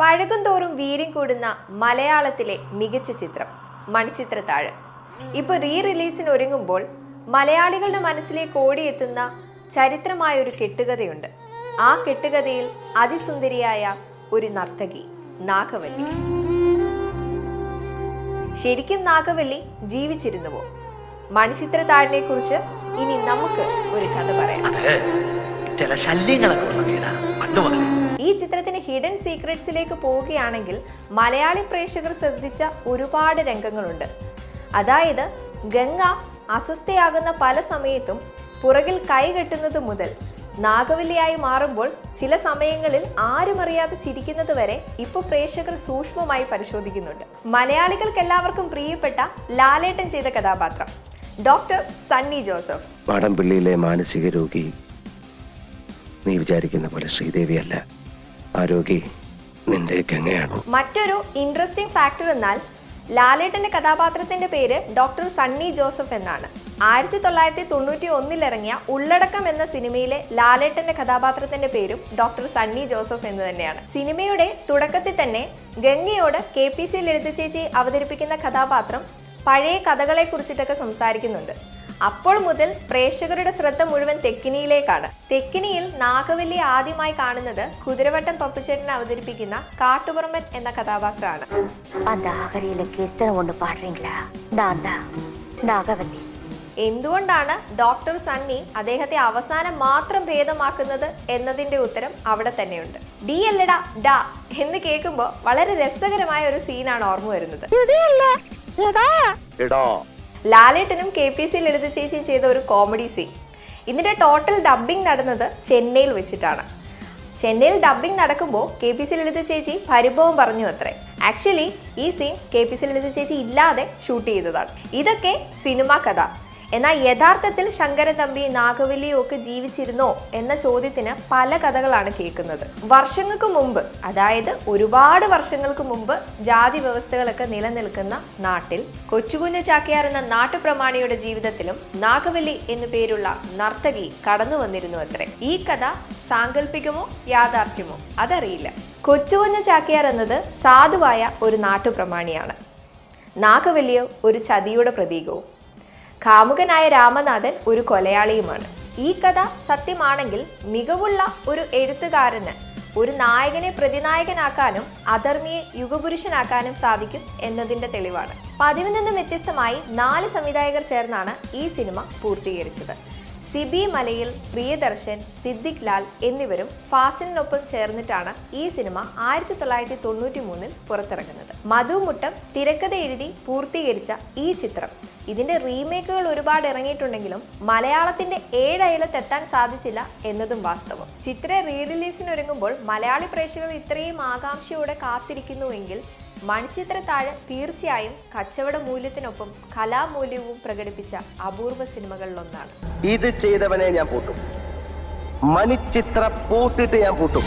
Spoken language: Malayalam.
പഴകും തോറും വീര്യം കൂടുന്ന മലയാളത്തിലെ മികച്ച ചിത്രം മണിച്ചിത്രത്താഴ്. ഇപ്പോൾ റീ റിലീസിന് ഒരുങ്ങുമ്പോൾ മലയാളികളുടെ മനസ്സിലേക്ക് ഓടിയെത്തുന്ന ചരിത്രമായ ഒരു കെട്ടുകഥയുണ്ട്. ആ കെട്ടുകഥയിൽ അതിസുന്ദരിയായ ഒരു നർത്തകി നാഗവല്ലി. ശരിക്കും നാഗവല്ലി ജീവിച്ചിരുന്നുവോ? മണിച്ചിത്രത്താഴിനെ കുറിച്ച് ഇനി നമുക്ക് ഒരു കഥ പറയാം. ചില ശല്യങ്ങളൊക്കെ ഉണ്ടാക്കിയതാ പണ്ട് മുതലേ. ഈ ചിത്രത്തിന് ഹിഡൻ സീക്രട്സിലേക്ക് പോവുകയാണെങ്കിൽ മലയാളി പ്രേക്ഷകർ ശ്രദ്ധിച്ച ഒരുപാട് രംഗങ്ങളുണ്ട്. അതായത് ഗംഗ അസ്വസ്ഥയാകുന്ന പല സമയത്തും പുറകിൽ കൈകെട്ടുന്നത് മുതൽ നാഗവല്ലിയായി മാറുമ്പോൾ ചില സമയങ്ങളിൽ ആരും അറിയാതെ ചിരിക്കുന്നത് വരെ ഇപ്പോൾ പ്രേക്ഷകർ സൂക്ഷ്മമായി പരിശോധിക്കുന്നുണ്ട്. മലയാളികൾക്ക് എല്ലാവർക്കും പ്രിയപ്പെട്ട ലാലേട്ടൻ ചെയ്ത കഥാപാത്രം. ഡോക്ടർ സണ്ണി ജോസഫ്. വാടംപിള്ളിയിലെ മാനസിക രോഗി നീ വിചാരിക്കുന്ന പോലെ ശ്രീദേവിയല്ല. ആ നിന്റെ ഗംഗയാണ് മറ്റൊരു ഇൻട്രസ്റ്റിംഗ് ഫാക്ടർ എന്നാൽ ലാലേട്ടന്റെ കഥാപാത്രത്തിന്റെ പേര് ഡോക്ടർ സണ്ണി ജോസഫ് എന്നാണ്. ആയിരത്തി തൊള്ളായിരത്തി തൊണ്ണൂറ്റി ഒന്നിലിറങ്ങിയ ഉള്ളടക്കം എന്ന സിനിമയിലെ ലാലേട്ടന്റെ കഥാപാത്രത്തിന്റെ പേരും ഡോക്ടർ സണ്ണി ജോസഫ് എന്ന് തന്നെയാണ്. സിനിമയുടെ തുടക്കത്തിൽ തന്നെ ഗംഗയോട് കെ പി സി ലളിത ചേച്ചി അവതരിപ്പിക്കുന്ന കഥാപാത്രം പഴയ കഥകളെ കുറിച്ചിട്ടൊക്കെ സംസാരിക്കുന്നുണ്ട്. അപ്പോൾ മുതൽ പ്രേക്ഷകരുടെ ശ്രദ്ധ മുഴുവൻ തെക്കിനിയിലേക്കാണ് തെക്കിനിയിൽ നാഗവല്ലി ആദ്യമായി കാണുന്നത് കുതിരവട്ടം പപ്പുചേട്ടൻ അവതരിപ്പിക്കുന്ന കാട്ടുപുറമ്പൻ എന്ന കഥാപാത്രമാണ് அந்த அகரியில கீர்த்தனை ஒண்ணு பாடுறீங்களா நான் தான் நாகவல்லி എന്തുകൊണ്ടാണ് ഡോക്ടർ സണ്ണി അദ്ദേഹത്തെ അവസാനം മാത്രം ഭേദമാക്കുന്നത് എന്നതിന്റെ ഉത്തരം അവിടെ തന്നെയുണ്ട് ഡി അല്ലടാ ഡാ എന്ന് കേൾക്കുമ്പോൾ വളരെ രസകരമായ ഒരു സീനാണ് ഓർമ്മ വരുന്നത് എടോ ലാലേട്ടനും കെ പി സി ലളിത ചേച്ചിയും ചെയ്ത ഒരു കോമഡി സീൻ ഇതിന്റെ ടോട്ടൽ ഡബ്ബിംഗ് നടന്നത് ചെന്നൈയിൽ വെച്ചിട്ടാണ്. ചെന്നൈയിൽ ഡബ്ബിംഗ് നടക്കുമ്പോൾ കെ പി സി ലളിത ചേച്ചി പരിഭവം പറഞ്ഞു അത്രേ. ആക്ച്വലി ഈ scene K P C Lalitha ചേച്ചി ഇല്ലാതെ ഷൂട്ട് ചെയ്തതാണ്. ഇതൊക്കെ സിനിമ കഥ. എന്നാൽ യഥാർത്ഥത്തിൽ ശങ്കരൻ തമ്പി നാഗവല്ലിയും ഒക്കെ ജീവിച്ചിരുന്നോ എന്ന ചോദ്യത്തിന് പല കഥകളാണ് കേൾക്കുന്നത്. വർഷങ്ങൾക്ക് മുമ്പ് അതായത് ഒരുപാട് വർഷങ്ങൾക്ക് മുമ്പ് ജാതി വ്യവസ്ഥകളൊക്കെ നിലനിൽക്കുന്ന നാട്ടിൽ കൊച്ചുകുഞ്ഞു ചാക്യാർ എന്ന നാട്ടുപ്രമാണിയുടെ ജീവിതത്തിലും നാഗവല്ലി എന്നു പേരുള്ള നർത്തകി കടന്നു വന്നിരുന്നു അത്രേ. ഈ കഥ സാങ്കല്പികമോ യാഥാർത്ഥ്യമോ അതറിയില്ല. കൊച്ചുകുഞ്ഞു ചാക്യാർ എന്നത് സാധുവായ ഒരു നാട്ടുപ്രമാണിയാണ്. നാഗവല്ലിയോ ഒരു ചതിയുടെ പ്രതീകവും കാമുകനായ രാമനാഥൻ ഒരു കൊലയാളിയുമാണ്. ഈ കഥ സത്യമാണെങ്കിൽ മികവുള്ള ഒരു എഴുത്തുകാരന് ഒരു നായകനെ പ്രതിനായകനാക്കാനും അധർമ്മിയെ യുഗപുരുഷനാക്കാനും സാധിക്കും എന്നതിന്റെ തെളിവാണ്. പതിവിൽ വ്യത്യസ്തമായി നാല് സംവിധായകർ ചേർന്നാണ് ഈ സിനിമ പൂർത്തീകരിച്ചത്. സിബി മലയിൽ പ്രിയദർശൻ സിദ്ദിഖ് ലാൽ എന്നിവരും ഫാസിലിനൊപ്പം ചേർന്നിട്ടാണ് ഈ സിനിമ ആയിരത്തി തൊള്ളായിരത്തി തൊണ്ണൂറ്റി മൂന്നിൽ പുറത്തിറങ്ങുന്നത്. മധുമുട്ടം തിരക്കഥ എഴുതി പൂർത്തീകരിച്ച ഈ ചിത്രം ഇതിന്റെ റീമേക്കുകൾ ഒരുപാട് ഇറങ്ങിയിട്ടുണ്ടെങ്കിലും മലയാളത്തിന്റെ ഏഴയലത്തെത്താൻ സാധിച്ചില്ല എന്നതും വാസ്തവം. ചിത്ര റീറിലീസിനൊരുങ്ങുമ്പോൾ മലയാളി പ്രേക്ഷകർ ഇത്രയും ആകാംക്ഷയോടെ കാത്തിരിക്കുന്നുവെങ്കിൽ മണിച്ചിത്രത്താഴ് തീർച്ചയായും കച്ചവട മൂല്യത്തിനൊപ്പം കലാമൂല്യവും പ്രകടിപ്പിച്ച അപൂർവ സിനിമകളിലൊന്നാണ്. ഇത് ചെയ്തവനെ ഞാൻ പൂട്ടും. മണിച്ചിത്ര പൂട്ടിട്ട് ഞാൻ പൂട്ടും.